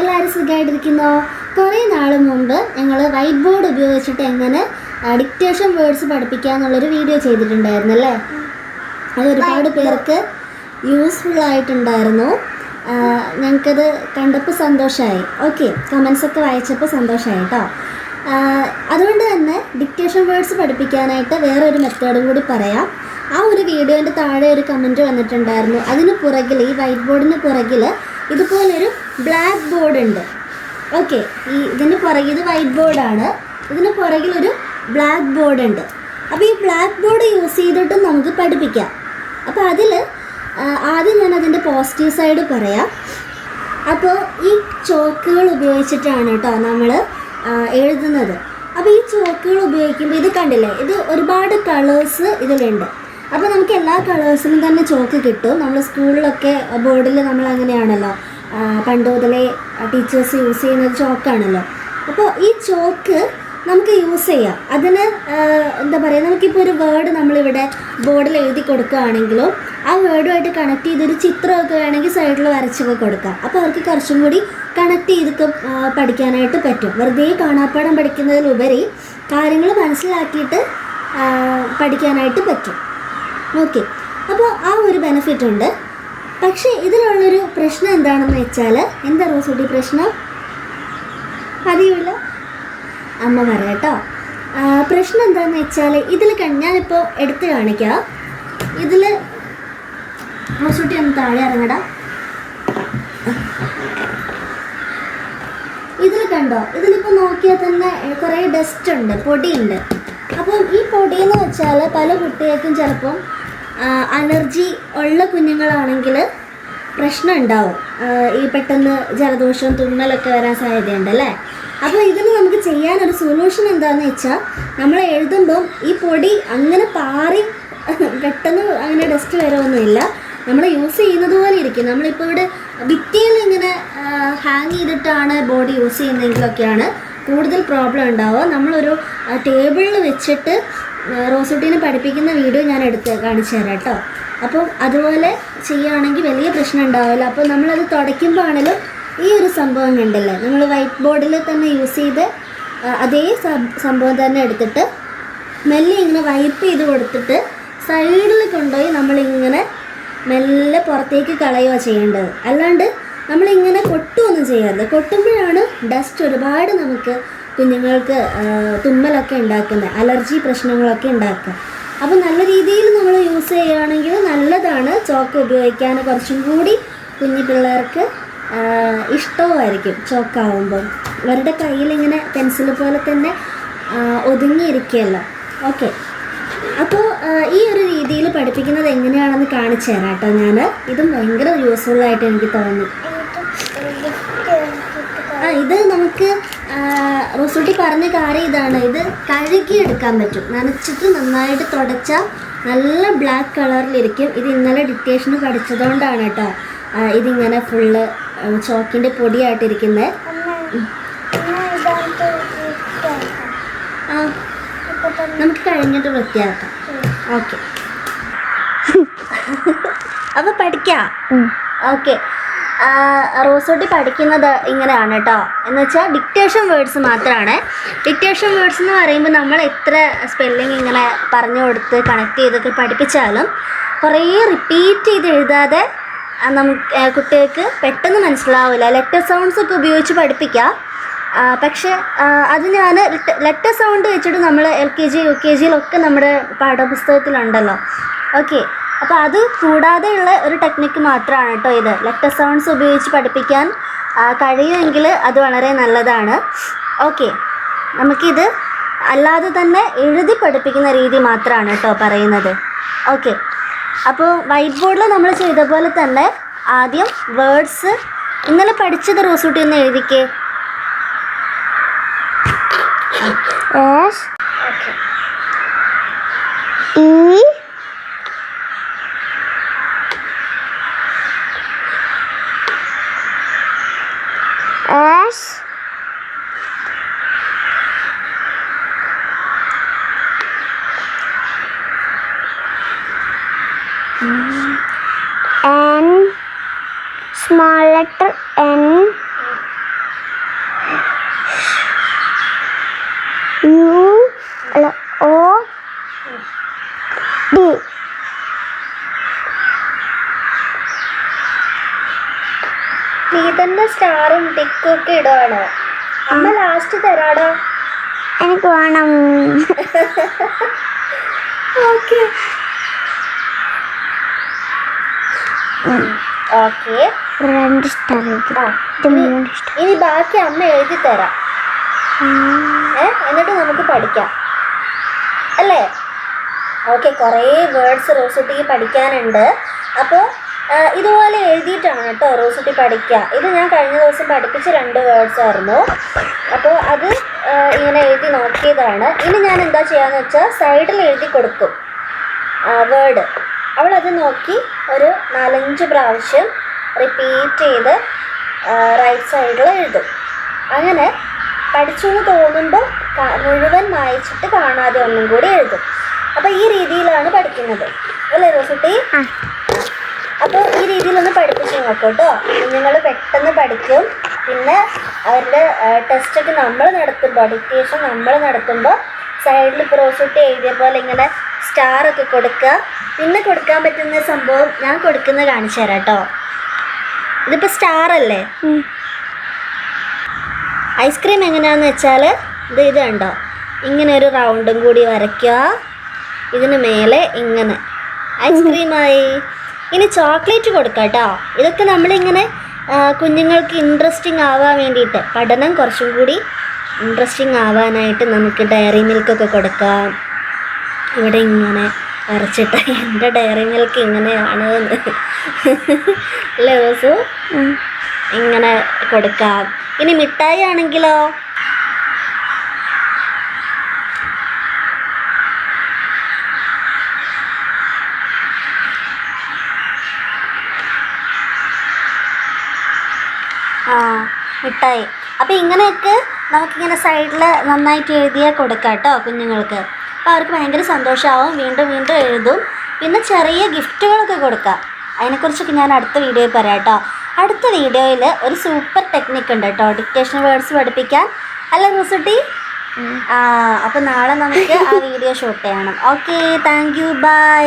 എല്ലാവരും സുഖമായിട്ടിരിക്കുന്നോ കുറേ നാൾ മുമ്പ് ഞങ്ങൾ വൈറ്റ് ബോർഡ് ഉപയോഗിച്ചിട്ട് എങ്ങനെ ഡിക്റ്റേഷൻ വേർഡ്സ് പഠിപ്പിക്കുക എന്നുള്ളൊരു വീഡിയോ ചെയ്തിട്ടുണ്ടായിരുന്നു അല്ലേ അത് ഒരുപാട് പേർക്ക് യൂസ്ഫുൾ ആയിട്ടുണ്ടായിരുന്നു. ഞങ്ങൾക്കത് കണ്ടപ്പോൾ സന്തോഷമായി ഓക്കെ കമൻസ് ഒക്കെ വായിച്ചപ്പോൾ സന്തോഷമായി കേട്ടോ അതുകൊണ്ട് തന്നെ ഡിക്റ്റേഷൻ വേർഡ്സ് പഠിപ്പിക്കാനായിട്ട് വേറെ ഒരു മെത്തേഡും കൂടി പറയാം. ആ ഒരു വീഡിയോന്റെ താഴെ ഒരു കമന്റ് വന്നിട്ടുണ്ടായിരുന്നു. അതിന് പുറകിൽ ഈ വൈറ്റ് ബോർഡിന് പുറകിൽ ഇതുപോലൊരു ബ്ലാക്ക് ബോർഡ് ഉണ്ട്. ഓക്കെ ഈ ഇതിന് പുറകിൽ ഇത് വൈറ്റ് ബോർഡാണ് ഇതിന് പുറകിൽ ഒരു ബ്ലാക്ക് ബോർഡ് ഉണ്ട്. അപ്പോൾ ഈ ബ്ലാക്ക് ബോർഡ് യൂസ് ചെയ്തിട്ട് നമുക്ക് പഠിപ്പിക്കാം. അപ്പോൾ അതിൽ ആദ്യം ഞാൻ അതിന്റെ പോസിറ്റീവ് സൈഡ് പറയാം. അപ്പോൾ ഈ ചോക്കുകൾ ഉപയോഗിച്ചിട്ടാണ് കേട്ടോ നമ്മൾ എഴുതുന്നത്. അപ്പോൾ ഈ ചോക്കുകൾ ഉപയോഗിക്കുമ്പോൾ ഇത് കണ്ടില്ലേ? ഇത് ഒരുപാട് കളേഴ്സ് ഇതിലുണ്ട്. അപ്പോൾ നമുക്ക് എല്ലാ കളേഴ്സിലും തന്നെ ചോക്ക് കിട്ടും. നമ്മൾ സ്കൂളിലൊക്കെ ബോർഡിൽ നമ്മൾ അങ്ങനെയാണല്ലോ പണ്ട് മുതലേ ടീച്ചേഴ്സ് യൂസ് ചെയ്യുന്ന ചോക്കാണല്ലോ. അപ്പോൾ ഈ ചോക്ക് നമുക്ക് യൂസ് ചെയ്യാം. അതിന് എന്താ പറയുക നമുക്കിപ്പോൾ ഒരു വേർഡ് നമ്മളിവിടെ ബോർഡിൽ എഴുതി കൊടുക്കുകയാണെങ്കിലും ആ വേർഡുമായിട്ട് കണക്ട് ചെയ്തൊരു ചിത്രമൊക്കെ വേണമെങ്കിൽ സൈഡിൽ വരച്ചൊക്കെ കൊടുക്കാം. അപ്പോൾ അവർക്ക് കുറച്ചും കൂടി കണക്ട് ചെയ്തൊക്കെ പഠിക്കാനായിട്ട് പറ്റും. വെറുതെ കാണാപ്പാടം പഠിക്കുന്നതിലുപരി കാര്യങ്ങൾ മനസ്സിലാക്കിയിട്ട് പഠിക്കാനായിട്ട് പറ്റും. ഓക്കെ അപ്പോൾ ആ ഒരു ബെനിഫിറ്റ് ഉണ്ട്. പക്ഷേ ഇതിലുള്ളൊരു പ്രശ്നം എന്താണെന്ന് വെച്ചാൽ എന്താ റോസൂട്ടി പ്രശ്നം? അറിയില്ല അമ്മ പറയാം കേട്ടോ. ആ, പ്രശ്നം എന്താണെന്ന് വെച്ചാൽ ഇതിൽ ഞാനിപ്പോൾ എടുത്ത് കാണിക്കാം. ഇതിൽ റോസൂട്ടി ഒന്ന് താഴെ ഇറങ്ങടാ. ഇതിൽ കണ്ടോ? ഇതിലിപ്പോൾ നോക്കിയാൽ തന്നെ കുറേ ഡസ്റ്റ് ഉണ്ട് പൊടിയുണ്ട്. അപ്പം ഈ പൊടിയെന്ന് വെച്ചാൽ പല കുട്ടികൾക്കും ചിലപ്പം അലർജി ഉള്ള കുഞ്ഞുങ്ങളാണെങ്കിൽ പ്രശ്നം ഉണ്ടാവും ഈ പെട്ടെന്ന് ജലദോഷം തുമ്മലൊക്കെ വരാൻ സാധ്യതയുണ്ട് അല്ലേ? അപ്പോൾ ഇതിന് നമുക്ക് ചെയ്യാനൊരു സൊല്യൂഷൻ എന്താണെന്ന് വെച്ചാൽ നമ്മൾ എഴുതുമ്പം ഈ പൊടി അങ്ങനെ പാറി പെട്ടെന്ന് അങ്ങനെ ഡസ്റ്റ് വരുമൊന്നുമില്ല നമ്മൾ യൂസ് ചെയ്യുന്നത് പോലെ ഇരിക്കും. നമ്മളിപ്പോൾ ഇവിടെ ഭിത്തിയിൽ ഇങ്ങനെ ഹാങ് ചെയ്തിട്ടാണ് ബോഡി യൂസ് ചെയ്യുന്നതെങ്കിലൊക്കെയാണ് കൂടുതൽ പ്രോബ്ലം ഉണ്ടാവുക. നമ്മളൊരു ടേബിളിൽ വെച്ചിട്ട് റോസുട്ടീനെ പഠിപ്പിക്കുന്ന വീഡിയോ ഞാൻ എടുത്ത് കാണിച്ചു തരാം കേട്ടോ. അപ്പം അതുപോലെ ചെയ്യുകയാണെങ്കിൽ വലിയ പ്രശ്നം ഉണ്ടാവില്ല. അപ്പോൾ നമ്മളത് തുടയ്ക്കുമ്പോൾ ആണെങ്കിലും ഈ ഒരു സംഭവം കണ്ടല്ലേ? നമ്മൾ വൈറ്റ് ബോർഡിൽ തന്നെ യൂസ് ചെയ്ത് അതേ സംഭവം തന്നെ എടുത്തിട്ട് മെല്ലെ ഇങ്ങനെ വൈപ്പ് ചെയ്ത് കൊടുത്തിട്ട് സൈഡിൽ കൊണ്ടുപോയി നമ്മളിങ്ങനെ മെല്ലെ പുറത്തേക്ക് കളയുക ചെയ്യേണ്ടത്. അല്ലാണ്ട് നമ്മളിങ്ങനെ കൊട്ടുമൊന്നും ചെയ്യരുത്. കൊട്ടുമ്പോഴാണ് ഡസ്റ്റ് ഒരുപാട് നമുക്ക് കുഞ്ഞുങ്ങൾക്ക് തുമ്മലൊക്കെ ഉണ്ടാക്കുന്നത് അലർജി പ്രശ്നങ്ങളൊക്കെ ഉണ്ടാക്കുക. അപ്പോൾ നല്ല രീതിയിൽ നമ്മൾ യൂസ് ചെയ്യുകയാണെങ്കിൽ നല്ലതാണ്. ചോക്ക് ഉപയോഗിക്കാൻ കുറച്ചും കൂടി കുഞ്ഞു പിള്ളേർക്ക് ഇഷ്ടവുമായിരിക്കും ചോക്കാവുമ്പം അവരുടെ കയ്യിൽ ഇങ്ങനെ പെൻസിൽ പോലെ തന്നെ ഒതുങ്ങിയിരിക്കുകയല്ലോ. ഓക്കെ അപ്പോൾ ഈ ഒരു രീതിയിൽ പഠിപ്പിക്കുന്നത് എങ്ങനെയാണെന്ന് കാണിച്ചു തരാം കേട്ടോ ഞാൻ ഇതും ഭയങ്കര യൂസ്ഫുള്ളായിട്ട് എനിക്ക് തോന്നി. ആ ഇത് നമുക്ക് റോസൂട്ടി പറഞ്ഞ കാര്യം ഇതാണ്. ഇത് കഴുകി എടുക്കാൻ പറ്റും. നനച്ചിട്ട് നന്നായിട്ട് തുടച്ചാൽ നല്ല ബ്ലാക്ക് കളറിലിരിക്കും ഇത് ഇന്നലെ ഡിറ്റേഷന് പഠിച്ചതുകൊണ്ടാണ് കേട്ടോ. ഇതിങ്ങനെ ഫുള്ള് ചോക്കിന്റെ പൊടിയായിട്ടിരിക്കുന്നത് ആ നമുക്ക് കഴിഞ്ഞിട്ട് വൃത്തിയാക്കാം. ഓക്കെ. അപ്പോൾ പഠിക്കാം. ഓക്കെ. റോസോട്ടി പഠിക്കുന്നത് ഇങ്ങനെയാണ് കേട്ടോ എന്ന് വെച്ചാൽ ഡിക്റ്റേഷൻ വേർഡ്സ് മാത്രമാണ് ഡിക്റ്റേഷൻ വേർഡ്സ് എന്ന് പറയുമ്പോൾ നമ്മൾ എത്ര സ്പെല്ലിംഗ് ഇങ്ങനെ പറഞ്ഞു കൊടുത്ത് കണക്ട് ചെയ്തൊക്കെ പഠിപ്പിച്ചാലും കുറേ റിപ്പീറ്റ് ചെയ്ത് എഴുതാതെ നമുക്ക് കുട്ടികൾക്ക് പെട്ടെന്ന് മനസ്സിലാവില്ല ലെറ്റർ സൗണ്ട്സ് ഒക്കെ ഉപയോഗിച്ച് പഠിപ്പിക്കാം. പക്ഷെ അത് ഞാൻ ലെറ്റർ സൗണ്ട് വെച്ചിട്ട് നമ്മൾ L K G U K ജിയിലൊക്കെ നമ്മുടെ പാഠപുസ്തകത്തിലുണ്ടല്ലോ. ഓക്കെ. അപ്പോൾ അത് കൂടാതെയുള്ള ഒരു ടെക്നിക്ക് മാത്രമാണ് കേട്ടോ ഇത്. ലെറ്റർ സൗണ്ട്സ് ഉപയോഗിച്ച് പഠിപ്പിക്കാൻ കഴിയുമെങ്കിൽ അത് വളരെ നല്ലതാണ്. ഓക്കെ നമുക്കിത് അല്ലാതെ തന്നെ എഴുതി പഠിപ്പിക്കുന്ന രീതി മാത്രമാണ് കേട്ടോ പറയുന്നത്. ഓക്കെ അപ്പോൾ വൈറ്റ് ബോർഡിൽ നമ്മൾ ചെയ്ത പോലെ തന്നെ ആദ്യം വേർഡ്സ് ഇന്നലെ പഠിച്ചത് റോസൂട്ടി ഒന്ന് എഴുതിക്കേ. S തന്നെ സ്റ്റാറും ടിക്കും ഒക്കെ ഇടുവാണോ? അമ്മ ലാസ്റ്റ് തരാടാ. എനിക്ക് വേണം. ഓക്കെ ഓക്കെ രണ്ട് സ്റ്റാർ ഇനി ബാക്കി അമ്മ എഴുതി തരാം. ഏ എന്നിട്ട് നമുക്ക് പഠിക്കാം. അല്ലേ? ഓക്കെ കുറേ വേർഡ്സ് റോസുട്ടിക്ക് പഠിക്കാനുണ്ട്. അപ്പോൾ ഇതുപോലെ എഴുതിയിട്ടാണ് കേട്ടോ റോസുട്ടി പഠിക്കുക. ഇത് ഞാൻ കഴിഞ്ഞ ദിവസം പഠിപ്പിച്ച രണ്ട് വേർഡ്സ് ആയിരുന്നു. അപ്പോൾ അത് ഇങ്ങനെ എഴുതി നോക്കിയതാണ്. ഇനി ഞാൻ എന്താ ചെയ്യാന്ന് വെച്ചാൽ സൈഡിൽ എഴുതി കൊടുക്കും. വേർഡ് അത് നോക്കി ഒരു നാലഞ്ച് പ്രാവശ്യം റിപ്പീറ്റ് ചെയ്ത് റൈറ്റ് സൈഡിൽ എഴുതും. അങ്ങനെ പഠിച്ചു എന്ന് തോന്നുമ്പോൾ മുഴുവൻ വായിച്ചിട്ട് കാണാതെ ഒന്നും കൂടി എഴുതും. അപ്പോൾ ഈ രീതിയിലാണ് പഠിക്കുന്നത്. അല്ലേ റോസുട്ടി? അപ്പോൾ ഈ രീതിയിലൊന്ന് പഠിപ്പിച്ച് നിങ്ങൾ കേട്ടോ കുഞ്ഞുങ്ങൾ പെട്ടെന്ന് പഠിക്കും. പിന്നെ അവരുടെ ടെസ്റ്റൊക്കെ നമ്മൾ നടത്തുമ്പോൾ ഡിക്റ്റേഷൻ നമ്മൾ നടത്തുമ്പോൾ സൈഡിൽ പ്രോസൂട്ട് എഴുതിയ പോലെ ഇങ്ങനെ സ്റ്റാറൊക്കെ കൊടുക്കുക. പിന്നെ കൊടുക്കാൻ പറ്റുന്ന സംഭവം ഞാൻ കൊടുക്കുന്നത് കാണിച്ചു തരാം കേട്ടോ. ഇതിപ്പോൾ സ്റ്റാർ അല്ലേ? ഐസ്ക്രീം എങ്ങനെയാണെന്ന് വെച്ചാൽ ഇത് ഇത് കണ്ടോ? ഇങ്ങനെ ഒരു റൗണ്ടും കൂടി വരയ്ക്കുക. ഇതിന് മേലെ ഇങ്ങനെ. ഐസ്ക്രീമായി ഇനി ചോക്ലേറ്റ് കൊടുക്കാം കേട്ടോ ഇതൊക്കെ നമ്മളിങ്ങനെ കുഞ്ഞുങ്ങൾക്ക് ഇൻട്രസ്റ്റിംഗ് ആവാൻ വേണ്ടിയിട്ട്. പഠനം കുറച്ചും കൂടി ഇൻട്രസ്റ്റിംഗ് ആവാനായിട്ട് നമുക്ക് ഡയറി മിൽക്കൊക്കെ കൊടുക്കാം. ഇവിടെ ഇങ്ങനെ വരച്ചിട്ട് എന്റെ ഡയറി മിൽക്ക് ഇങ്ങനെയാണ് അല്ലേ റോസു ഇങ്ങനെ കൊടുക്കാം. ഇനി മിഠായി ആണെങ്കിലോ? മിഠായി. അപ്പോൾ ഇങ്ങനെയൊക്കെ നമുക്കിങ്ങനെ സൈഡിൽ നന്നായിട്ട് എഴുതിയാൽ കൊടുക്കാം കേട്ടോ കുഞ്ഞുങ്ങൾക്ക്. അപ്പോൾ അവർക്ക് ഭയങ്കര സന്തോഷമാവും വീണ്ടും വീണ്ടും എഴുതും. പിന്നെ ചെറിയ ഗിഫ്റ്റുകളൊക്കെ കൊടുക്കാം. അതിനെക്കുറിച്ചൊക്കെ ഞാൻ അടുത്ത വീഡിയോയിൽ പറയാം കേട്ടോ അടുത്ത വീഡിയോയിൽ ഒരു സൂപ്പർ ടെക്നിക്ക് ഉണ്ട് കേട്ടോ ഡിക്റ്റേഷൻ വേർഡ്സ് പഠിപ്പിക്കാൻ. അല്ല മുസുട്ടി? ആ അപ്പോൾ നാളെ നമുക്ക് ആ വീഡിയോ ഷൂട്ട് ചെയ്യണം. Okay thank you bye